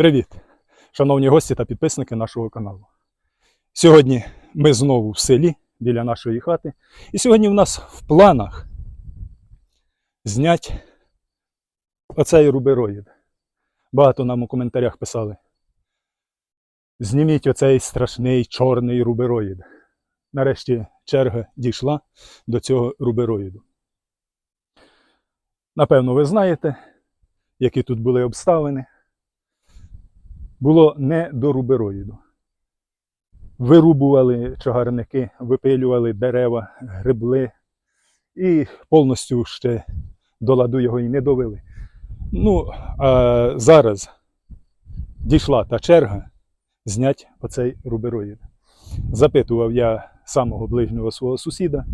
Привіт, шановні гості та підписники нашого каналу. Сьогодні ми знову в селі біля нашої хати. І сьогодні в нас в планах зняти оцей рубероїд. Багато нам у коментарях писали. Зніміть оцей страшний чорний рубероїд. Нарешті черга дійшла до цього рубероїду. Напевно, ви знаєте, які тут були обставини було не до рубероїду. Вирубували чагарники, випилювали дерева, грибли і повністю ще до ладу його і не довели. Ну, а зараз дійшла та черга зняти оцей рубероїд. Запитував я самого ближнього свого сусіда,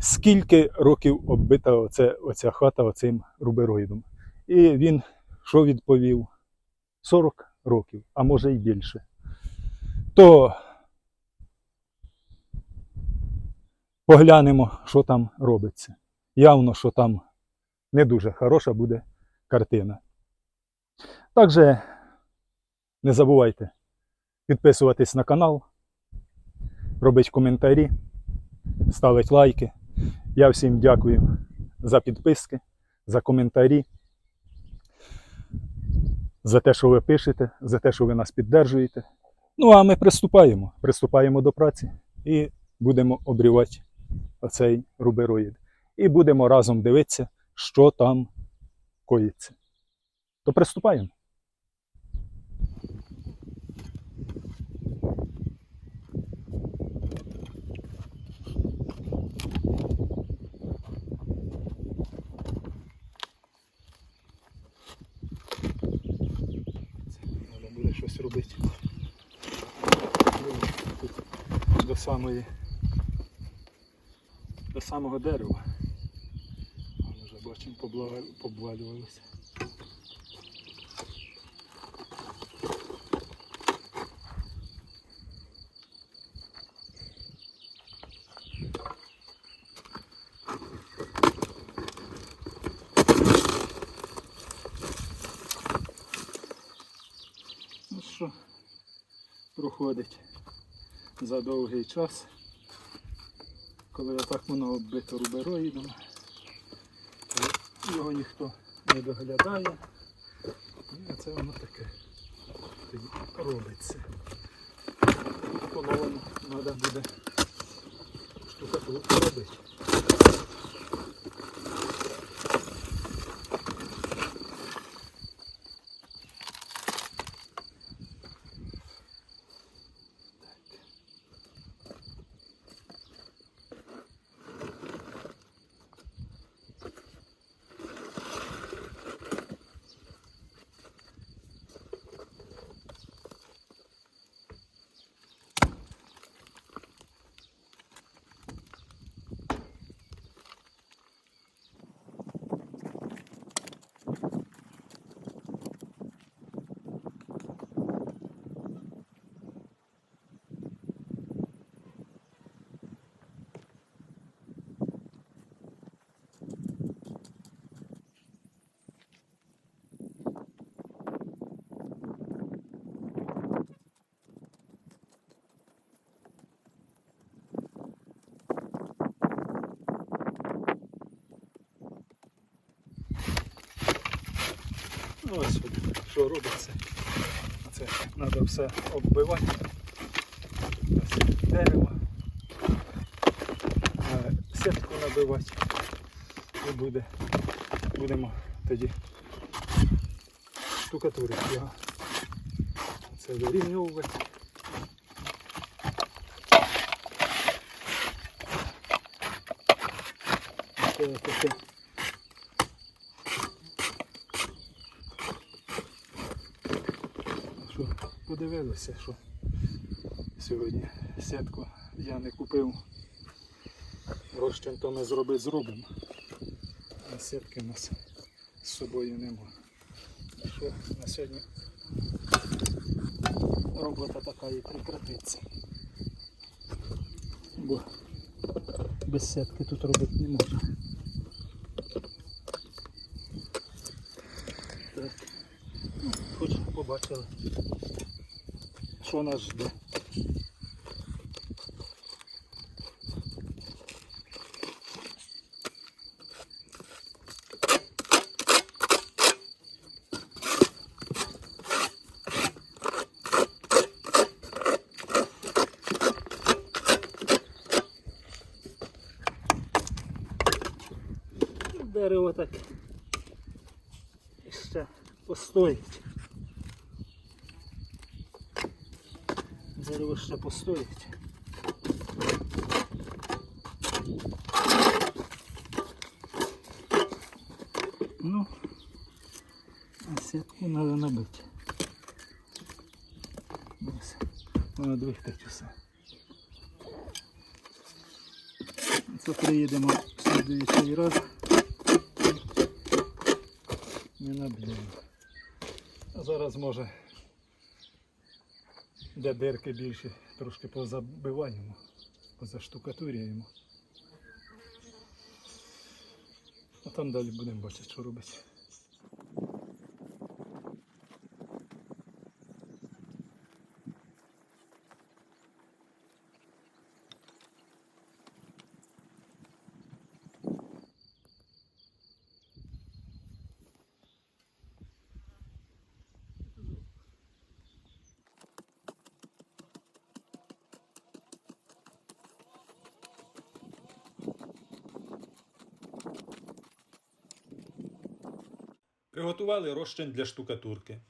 скільки років оббита оце, оця хата оцим рубероїдом. І він що відповів? 40 років, а може й більше. То поглянемо, що там робиться. Явно, що там не дуже хороша буде картина. Також не забувайте підписуватись на канал, робити коментарі, ставити лайки. Я всім дякую за підписки, за коментарі за те, що ви пишете, за те, що ви нас піддержуєте. Ну, а ми приступаємо. Приступаємо до праці і будемо обрівати оцей рубероїд. І будемо разом дивитися, що там коїться. То приступаємо. Треба буде щось робити. Тут До самої до самого дерева. Ми вже бачимо побвалювалося. Ну що, проходить за довгий час, коли отак воно оббито рубероїдом, його ніхто не доглядає. І це воно таке робиться. По-новому треба буде штукатурку робити. Ну, ось що робиться. Це треба все оббивати. Ось дерево. Е, Сітку набивати. І буде. Будемо тоді штукатурити його. Це вирівнювати. Це таке. що подивилися, що сьогодні сітку я не купив. Розчин то ми зробити зробимо. А сітки у нас з собою нема. Що на сьогодні робота така і прекратиться. Бо без сітки тут робити не можна. Так. побачили, що нас жде. Дерево так ще постоїть. Дерево ще постоїть. Ну, а сітку треба набити. Ось, воно двигтить усе. Це приїдемо в слідуючий раз. Не наб'ємо. А зараз може де дирки більші, трошки позабиваємо, позаштукатурюємо. А там далі будемо бачити, що робити. Приготували розчин для штукатурки.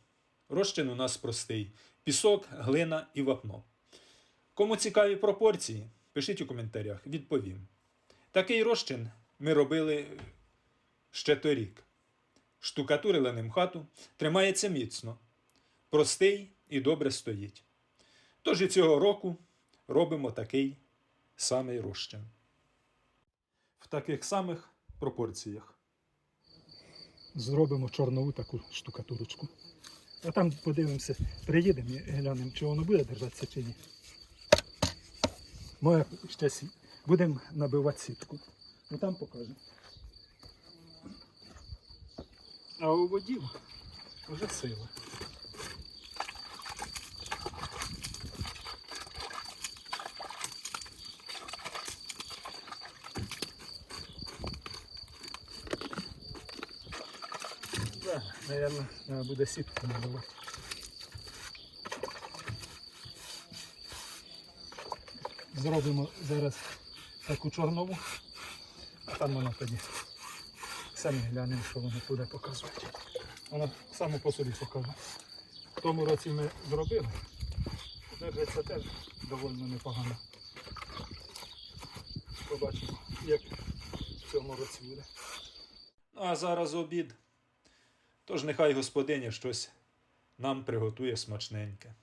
Розчин у нас простий: пісок, глина і вапно. Кому цікаві пропорції, пишіть у коментарях, відповім. Такий розчин ми робили ще торік. Штукатурили ним хату, тримається міцно, простий і добре стоїть. Тож і цього року робимо такий самий розчин. В таких самих пропорціях. Зробимо чорнову таку штукатурочку. А там подивимося, приїдемо і глянемо, чи воно буде держатися чи ні. Моя ще будемо набивати сітку. Ну там покажемо. А у водів вже сила. Наверное, треба буде сітку набивати. Зробимо зараз таку чорнову, а там воно тоді самі глянемо, що воно буде показувати. Воно само по собі покаже. В тому році ми зробили. Держиться теж доволі непогано. Побачимо, як в цьому році буде. Ну а зараз обід. Тож нехай господиня щось нам приготує смачненьке.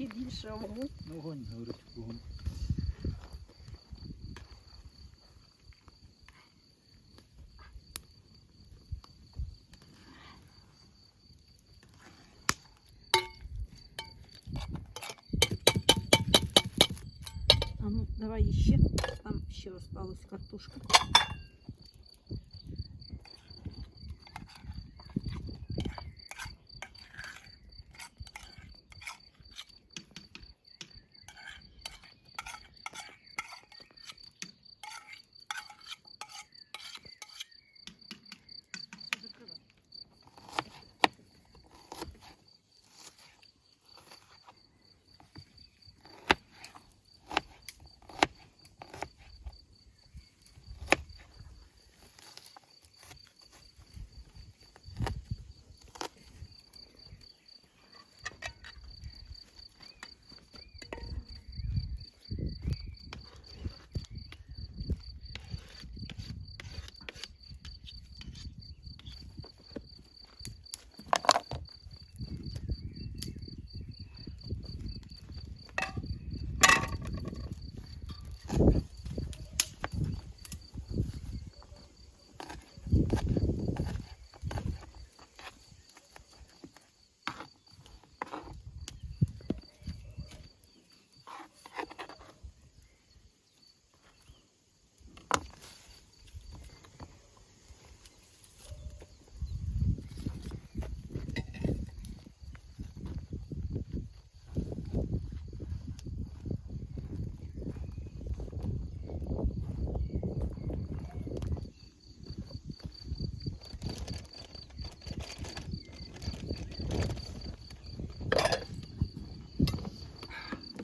Ще більше огню. Ну, огонь говорить кругом. А ну, давай ще. Там ще осталась картошка.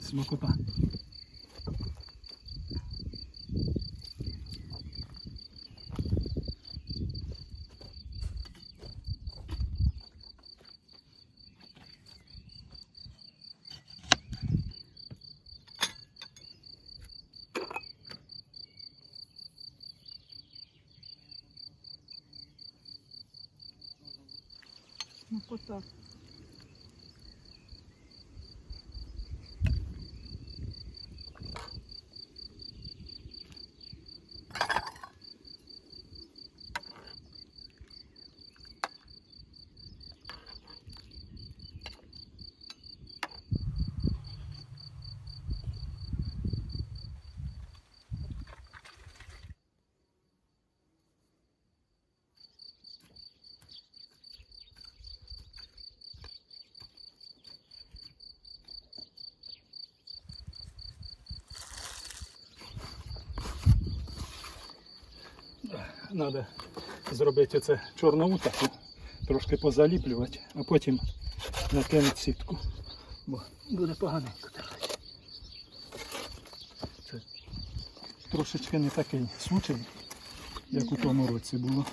Isso, uma copa. Треба зробити оце чорнову таку, трошки позаліплювати, а потім накинути сітку. Бо буде поганенько тримати. Це трошечки не такий случай, як у тому році було.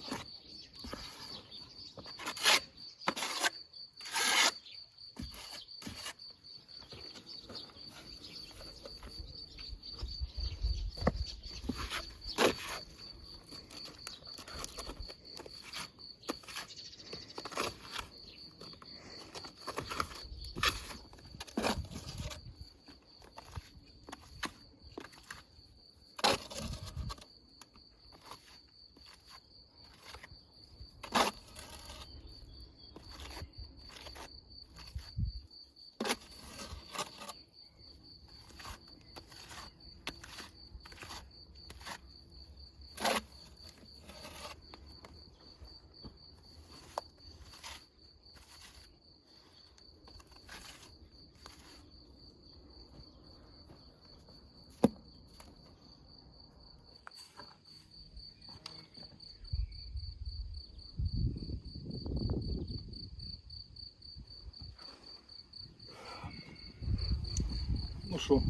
Що,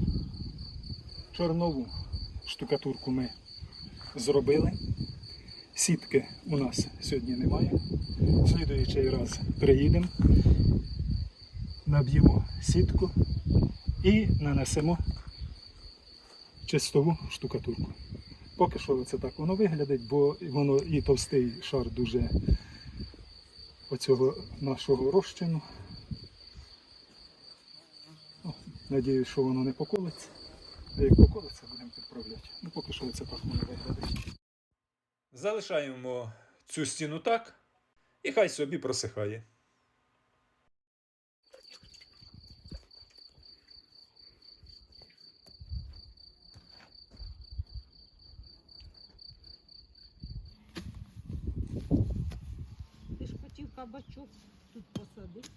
чорнову штукатурку ми зробили. Сітки у нас сьогодні немає. Слідуючий раз приїдемо, наб'ємо сітку і нанесемо чистову штукатурку. Поки що це так воно виглядить, бо воно і товстий шар дуже оцього нашого розчину. Ну, Надіюсь, що воно не поколиться. А як поколиться, будемо підправляти. Ну поки що це так воно виглядає. Залишаємо цю стіну так, і хай собі просихає. Ти ж хотів кабачок тут посадити.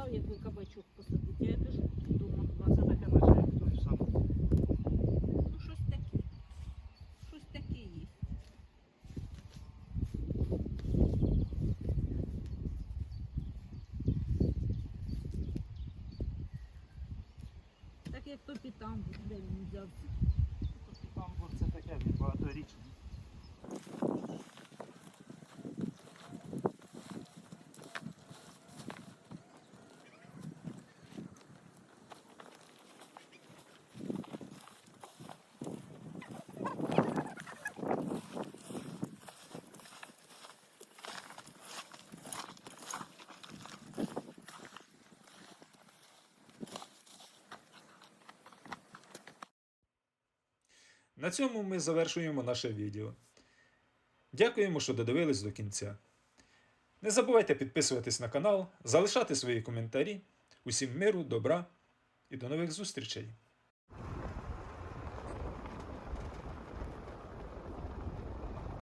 Ти казав, який кабачок посадити. Я теж думав, а це таке Ну, щось таке. Щось таке є. Так як то там, де він взявся. Тамбур це таке, він багаторічний. На цьому ми завершуємо наше відео. Дякуємо, що додивились до кінця. Не забувайте підписуватись на канал, залишати свої коментарі. Усім миру, добра і до нових зустрічей!